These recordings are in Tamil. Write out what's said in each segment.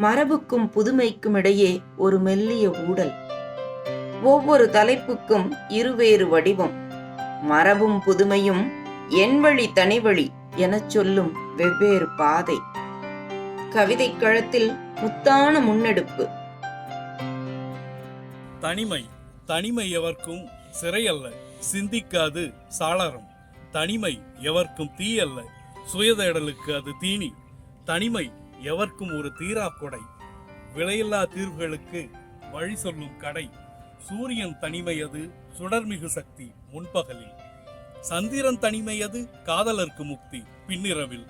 மரபுக்கும் புதுமைக்கும் இடையே ஒரு மெல்லிய ஊடல். ஒவ்வொரு தலைப்புக்கும் இருவேறு வடிவம். மரபும் புதுமையும் எண்வழி தனிவழி எனச் சொல்லும் வெவ்வேறு பாதை. கவிதை களத்தில் முத்தான முன்னெடுப்பு. தனிமை தனிமை எவர்க்கும் சிறையல்ல சிந்திக்காது சாளரம். தனிமை எவர்க்கும் தீயல்ல சுயதேடலுக்கு அது தீனி. தனிமை எவர்க்கும் ஒரு தீரா கொடை. விலையில்லா தீர்வுகளுக்கு வழி சொல்லும் கடை. சூரியன் தனிமையது சுடர்மிகு சக்தி முன்பகலில். சந்திரன் தனிமையது காதலர்க்கு முக்தி பின்னிரவில்.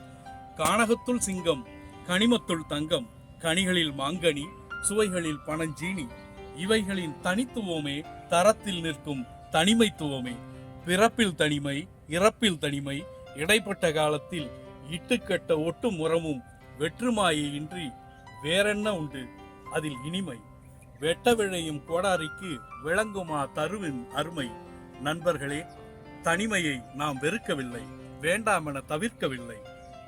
கானகத்துள் சிங்கம் கனிமத்துள் தங்கம் கனிகளில் மாங்கனி சுவைகளில் பனஞ்சீனி. இவைகளின் தனித்துவமே தரத்தில் நிற்கும் தனிமைத்துவமே. பிறப்பில் தனிமை இறப்பில் தனிமை இடைப்பட்ட காலத்தில் இட்டுக்கட்ட ஒட்டும் உரமும் வெற்றுமாயின்றி வேறென்ன உண்டு? அதில் இனிமை. வெட்ட விழையும் கோடாரிக்கு விளங்குமா தருவின் அருமை? நண்பர்களே தனிமையை நாம் வெறுக்கவில்லை வேண்டாம் என தவிர்க்கவில்லை.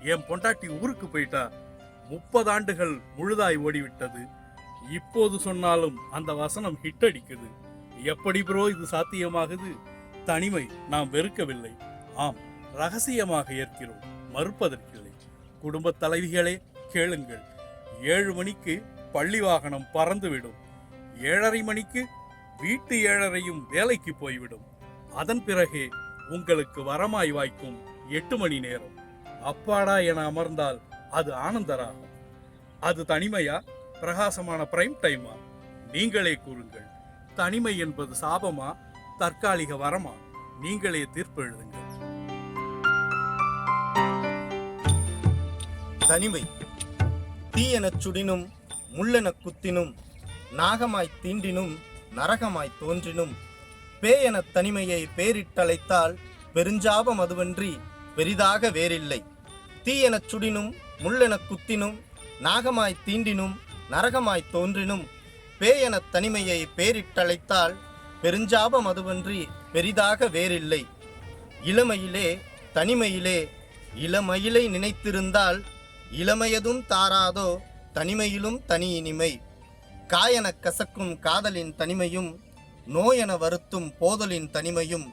என் பொண்டாட்டி ஊருக்கு போயிட்டா முப்பது ஆண்டுகள் முழுதாய் ஓடிவிட்டது. இப்போது சொன்னாலும் அந்த வசனம் ஹிட் அடிக்குது எப்படி ப்ரோ இது சாத்தியமாகுது? தனிமை நாம் வெறுக்கவில்லை. ஆம் ரகசியமாக ஏற்கிறோம் மறுப்பதற்கில்லை. குடும்பத் தலைவிகளே கேளுங்கள். ஏழு மணிக்கு பள்ளி வாகனம் பறந்துவிடும். ஏழரை மணிக்கு வீட்டு ஏழரையும் வேலைக்கு போய்விடும். அதன் பிறகே உங்களுக்கு வரமாய் வாய்க்கும் எட்டு மணி நேரம். அப்பாடா என அமர்ந்தால் அது ஆனந்தராகும். அது தனிமையா? பிரகாசமான பிரைம் டைமா நீங்களே கூறுங்கள். தனிமை என்பது சாபமா? தற்காலிக வரமா? நீங்களே தீர்ப்பு எழுதுங்கள். தனிமை. தீயெனச் சுடினும் முள்ளெனக் குத்தினும் நாகமாய் தீண்டினும் நரகமாய்த் தோன்றினும் பேயெனத் தனிமையை பேரிட்டழைத்தால் பெருஞ்சாபம் அதுவன்றி பெரிதாக வேறில்லை. தீயெனச் சுடினும் முள்ளெனக் குத்தினும் நாகமாய் தீண்டினும் நரகமாய்த் தோன்றினும் பேயெனத் தனிமையை பேரிட்டழைத்தால் பெருஞ்சாபம் அதுவன்றி பெரிதாக வேறில்லை. இளமையிலே தனிமையிலே இளமயிலை நினைத்திருந்தால் இளமையதும் தாராதோ தனிமையிலும் தனி இனிமை. காயன கசக்கும் காதலின் தனிமையும் நோயென வருத்தும் போதலின் தனிமையும்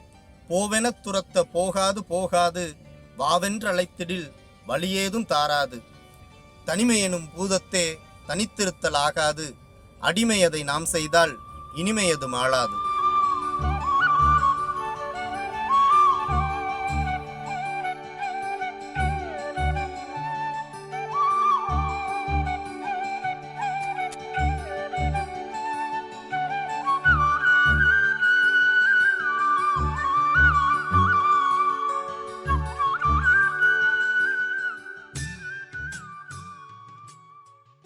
போவெனத் துரத்த போகாது போகாது வாவென்றழைத்திடில் வழியேதும் தாராது. தனிமையெனும் பூதத்தே தனித்திருத்தல் ஆகாது அடிமையதை நாம் செய்தால் இனிமையது மாளாது.